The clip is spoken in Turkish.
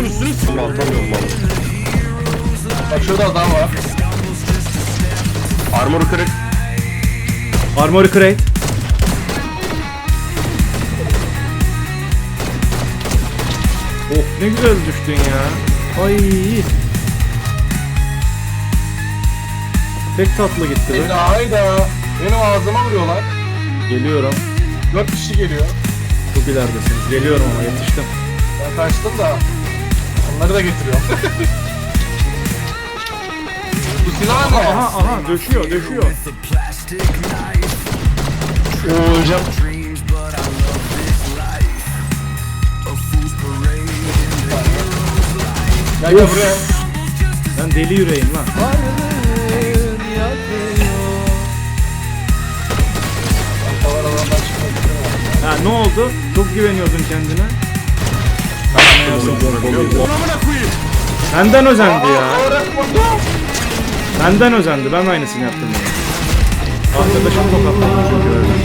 Anasını s***. Atamıyorum vallahi. Bak şurada adam var. Armoru kırık. Armory crate. Of ne güzel düştün ya. Ay. Pek tatlı gitti be. Hayda. Benim ağzıma vuruyorlar. Geliyorum. Dört kişi geliyor. Çok ileridesiniz. Geliyorum ama yetiştim. Ben kaçtım da. Onları da getiriyorum. Bu silah ne? Aha aha döşüyor döşüyor. Oo öleceğim. Gel gel buraya. Ben deli yüreğim lan. Ha ne oldu? Çok güveniyordun kendine. Benden özendi ya. Benden özendi. Ben aynısını yaptım. ya. Arkadaşım tokatladı çünkü öyle.